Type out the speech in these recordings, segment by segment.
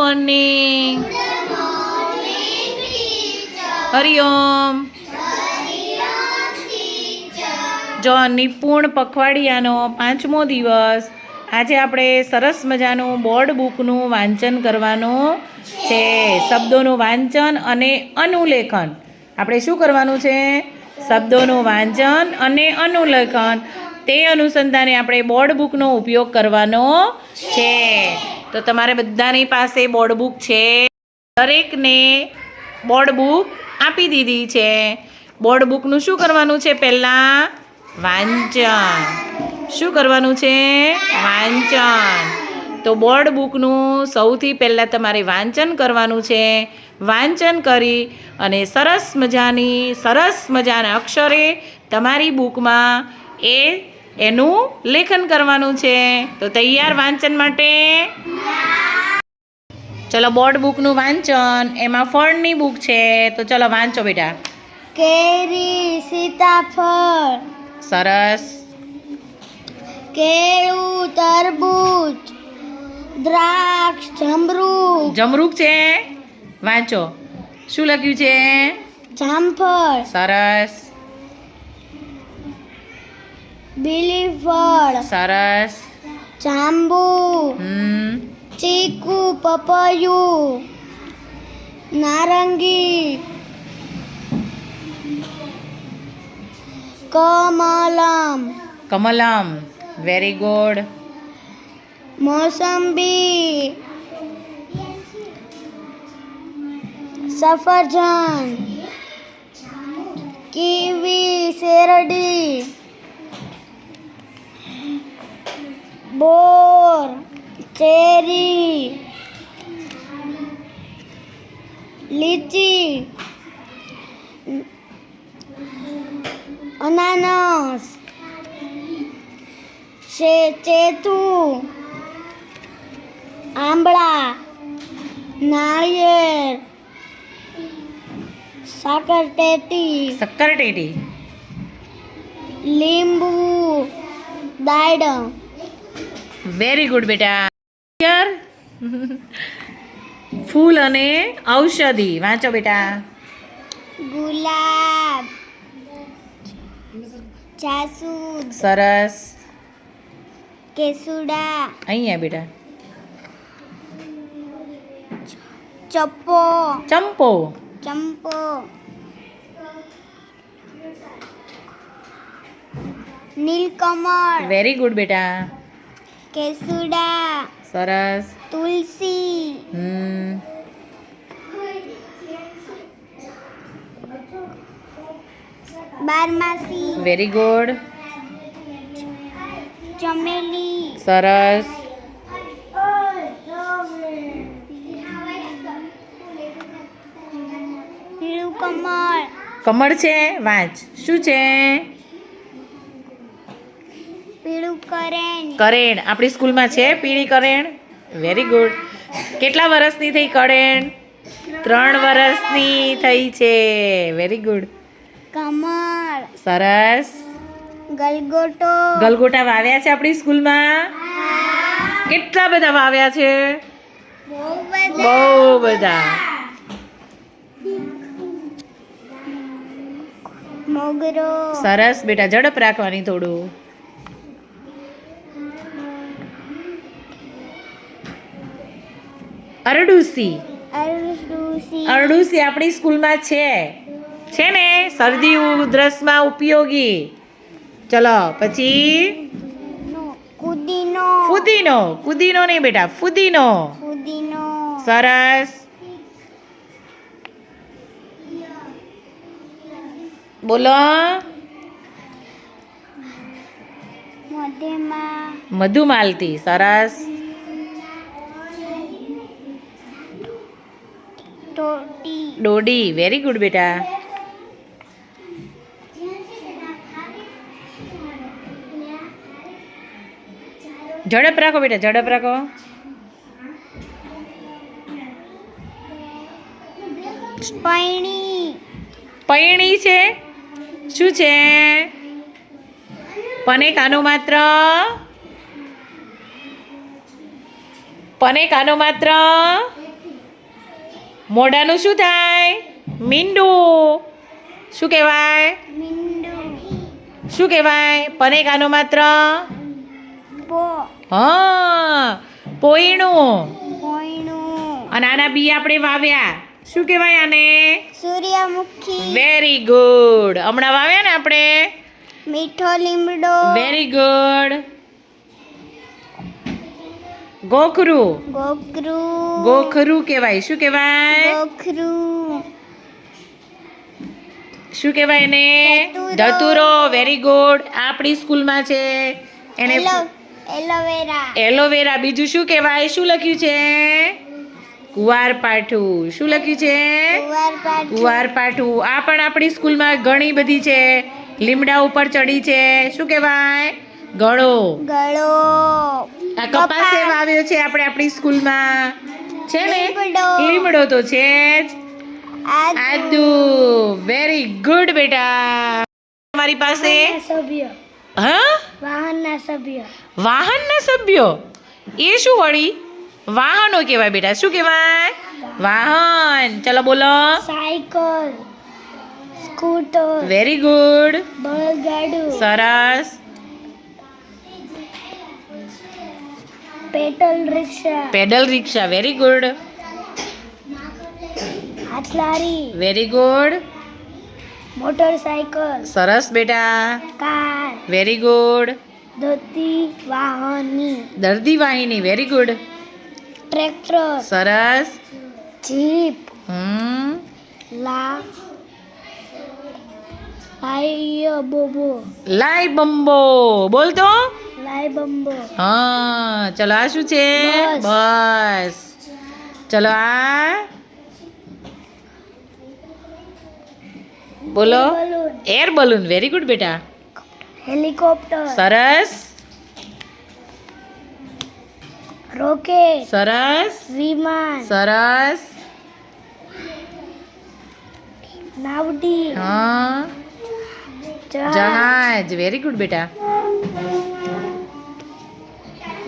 Morning Hariom જો નિપુણ પખવાડિયાનો પાંચમો દિવસ. આજે આપણે સરસ મજાનું બોર્ડ બુકનું વાંચન કરવાનું છે. શબ્દોનું વાંચન અને અનુલેખન. આપણે શું કરવાનું છે? શબ્દોનું વાંચન અને અનુલેખન. તે અનુસંધાને આપણે બોર્ડ બુકનો ઉપયોગ કરવાનો છે. તો તમારે બધાની પાસે બોર્ડ બુક છે. દરેકને બોર્ડ બુક આપી દીધી છે. બોર્ડ બુકનું શું કરવાનું છે પહેલાં? વાંચન. શું કરવાનું છે? વાંચન. તો બોર્ડ બુકનું સૌથી પહેલાં તમારે વાંચન કરવાનું છે. વાંચન કરી અને સરસ મજાની, સરસ મજાના અક્ષરે તમારી બુકમાં એ એનું લેખન કરવાનું છે. તો તૈયાર વાંચન માટે ચલો બોર્ડ બુકનું વાંચન. એમાં ફળની બુક છે. તો ચલો વાંચો બેટા. કેરી સીતાફળ. સરસ. કેળું તરબૂચ દ્રાક્ષ જમરૂક. જમરૂક છે. વાંચો. શું લખ્યું છે? જામફળ. સરસ. બીલીફળ સરસ. જાંબુ ચીકુ પપૈયું નારંગી કમલમ. કમલમ. વેરી ગુડ મોસંબી સફરજન કીવી શેરડી. બોર ચેરી લીચી અનાનસ ચેતુ આંબળા નાળિયેર સાકર ટેટી સક્કર ટેટી. લીંબુ દાડમ વેરી ગુડ બેટા યાર ફૂલ અને ઔષધિ વાંચો બેટા ગુલાબ જાસૂદ સરસ કેસુડા અહીંયા બેટા ચપ્પો ચંપો ચંપો નીલકમળ વેરી ગુડ બેટા કેસુડા સરસ. તુલસી. હમ. બારમાસી. વેરી ગુડ ચમેલી. સરસ. કમળ કમળ છે? વાંચ. શું છે? પીળું કરેણ. કરેણ. આપણી સ્કૂલમાં છે પીળી કરેણ? વેરી ગુડ કેટલા વર્ષની થઈ કરેણ? ત્રણ વર્ષની થઈ છે. વેરી ગુડ કમળ. સરસ. ગલગોટો. ગલગોટા વાવ્યા છે આપણી સ્કૂલમાં? કેટલા બધા વાવ્યા છે? બહુ બધા. બહુ બધા. મોગરો. સરસ બેટા ઝડપ રાખવાની થોડું. અરડુસી. અરડુસી. આપણી સ્કૂલમાં છે. છે ને? શરદી ઉધરસમાં ઉપયોગી. ચલો પછી? કુદીનો ફુદીનો. કુદીનો નહીં બેટા ફુદીનો. ફુદીનો. સરસ. બોલો. મધુમાલતી. સરસ. ડોડી વેરી ગુડ બેટા ઝડપ રાખો બેટા ઝડપ રાખો પૈણી પૈણી છે શું છે? પને કાનો માત્ર। પને કાનો માત્ર। મોઢાનું શું થાય? મીંડું. શું કહેવાય? શું કહેવાય? પનેકાનું માત્ર? હા પોઈણું. અને આના બી આપણે વાવ્યા. શું કહેવાય આને? સૂર્યમુખી. વેરી ગુડ હમણાં વાવ્યા ને આપણે? મીઠો લીમડો. Very good ગોખરું. ગોખરું. ગોખરું કહેવાય. શું કહેવાય? ગોખરું. શું કહેવાય ને ધતુરો. વેરી ગુડ આપણી સ્કૂલમાં છે. એને એલોવેરા. એલોવેરા. બીજું શું કહેવાય? શું લખ્યું છે? કુવાર પાઠું. શું લખ્યું છે? કુવારપાઠું કુવાર પાઠું. આ પણ આપણી સ્કૂલમાં ઘણી બધી છે. લીમડા ઉપર ચડી છે. શું કહેવાય? ગળો. ગળો. આ એમ વાવ્યો છે આપણે આપણી સ્કૂલમાં. છે ને? લીમડો. તો છે જ. આદુ. આદુ. વેરી ગુડ બેટા. તમારી પાસે? સભ્ય. હા? વાહનના સભ્ય. વાહનના સભ્યો? એ શું વળી? વાહનો કહેવાય બેટા. શું કહેવાય? વાહન. ચલો બોલો. સાયકલ. સ્કૂટર. વેરી ગુડ બળદગાડું સરસ. Petrol rickshaw. Pedal rickshaw very good હાથલારી very good motorcycle. સરસ બેટા. કાર. વેરી ગુડ દર્દી વાહની. દર્દી વાહિની વેરી ગુડ ટ્રેક્ટર. સરસ. જીપ. હમ. લા લાય બોબો. લાઈ બંબો. બોલ તો. લાય બંબો હા ચલો આ શું છે? બસ. ચલો આ? બોલો. એર બલૂન વેરી ગુડ બેટા. હેલિકોપ્ટર સરસ. રોકેટ સરસ. વિમાન. સરસ. નાવડી. હા. જહાજ. વેરી ગુડ બેટા.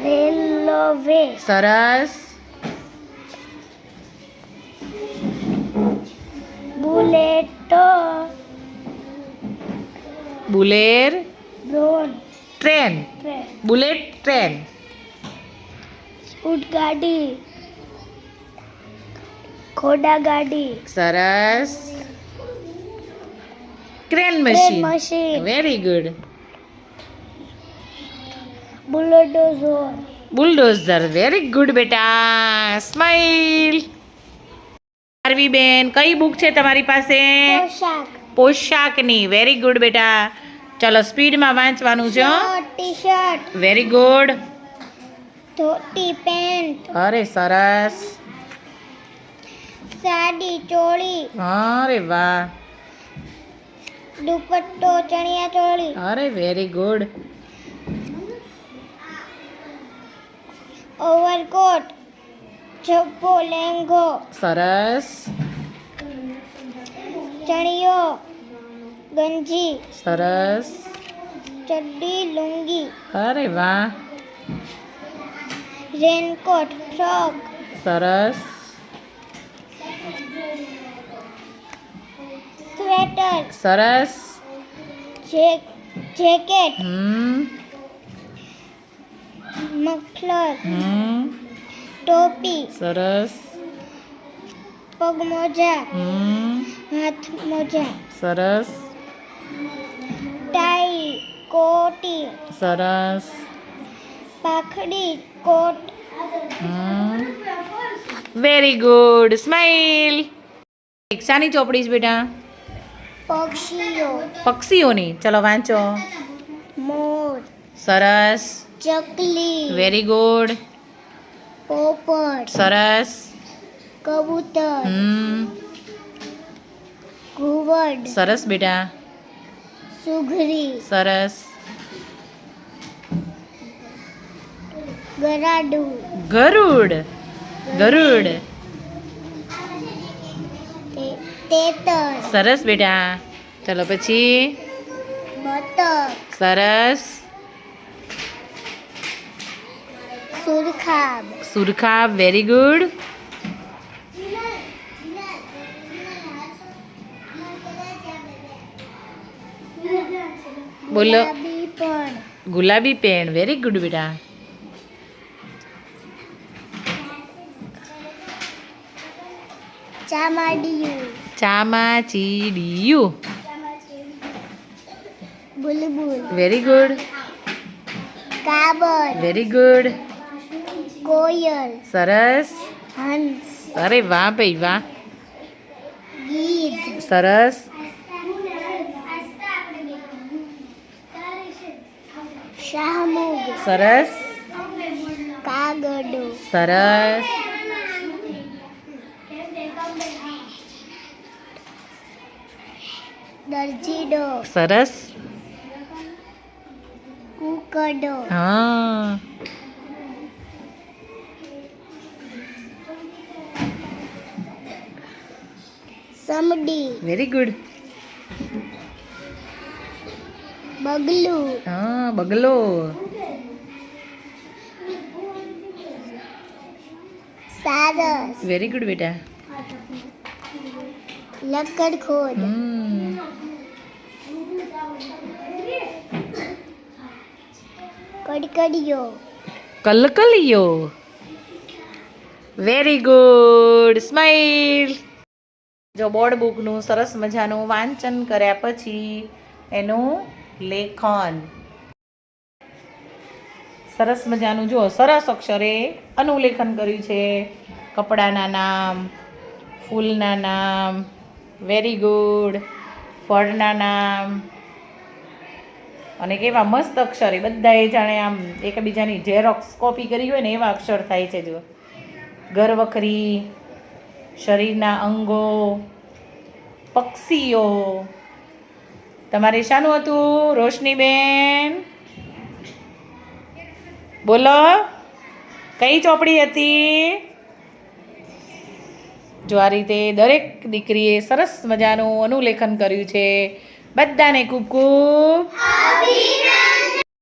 રેલવે સરસ bullet બુલેર drone train train bullet train ઊંટ ગાડી ઘોડા ગાડી સરસ crane train machine machine very good bulldozer bulldozer very good બેટા સ્માઈલ આરવી બેન કઈ બુક છે તમારી પાસે? પોશાક. પોશાકની. વેરી ગુડ બેટા ચલો સ્પીડમાં વાંચવાનું છે T shirt very good dhoti pant. અરે સરસ. સાડી ચોળી. અરે વાહ. દુપટ્ટો ચણિયા ચોળી અરે વેરી ગુડ ઓવરકોટ જબ્બો લેંગો સરસ. ચણિયો ગંજી સરસ. ચડ્ડી લુંગી અરે વાહ. રેનકોટ ફ્રોક સરસ. સ્વેટર સરસ. જે- જેકેટ હમ. મફલર. હમ. ટોપી. સરસ. પગમોજા હમ. હાથ મોજા. સરસ. ટાઈ કોટી. સરસ. પાખડી કોટ. વેરી ગુડ સ્માઈલ શાની ચોપડી છે બેટા? પક્ષીઓ. પક્ષીઓની. ચલો વાંચો. મોર. સરસ. ચકલી વેરી ગુડ પોપટ સરસ કબૂતર હમ ઘુવડ સરસ બેટા સુઘરી સરસ ગરાડું ગરુડ ગરુડ તે- તેતર સરસ બેટા ચલો પછી બતક સરસ સુરખાબ સુરખાબ વેરી ગુડ બોલો. ગુલાબી પેન વેરી ગુડ બેટા. ચામાડીયું. ચામાચીડીયું. બુલબુલ. વેરી ગુડ કાબર વેરી ગુડ કોયલ સરસ હંસ અરે વાહ ભાઈ વાહ ગીધ સરસ શાહમુગ સરસ કાગડો સરસ દરજીડો સરસ કુકડો હા સમડી વેરી ગુડ બગલું. હા બગલો. સારસ. વેરી ગુડ બેટા. લકડખોદ હમ કડકડિયો. કલકલિયો. વેરી ગુડ સ્માઈલ જો બોર્ડ બુકનું સરસ મજાનું વાંચન કર્યા પછી એનું લેખન. સરસ મજાનું જો સરસ અક્ષરે અનુલેખન કર્યું છે. કપડાના નામ, ફૂલના નામ વેરી ગુડ ફળના નામ. અને કેવા મસ્ત અક્ષરે બધાએ જાણે આમ એકબીજાની ઝેરોક્સ કોપી કરી હોય ને એવા અક્ષર થાય છે જો ઘરવખરી શરીરના અંગો, પક્ષીઓ. તમારે શાનું હતું, રોશનીબેન? બોલો, કઈ ચોપડી હતી? જો આ રીતે દરેક દીકરીએ સરસ મજાનું અનુલેખન કર્યું છે. બધાને ખૂબ ખૂબ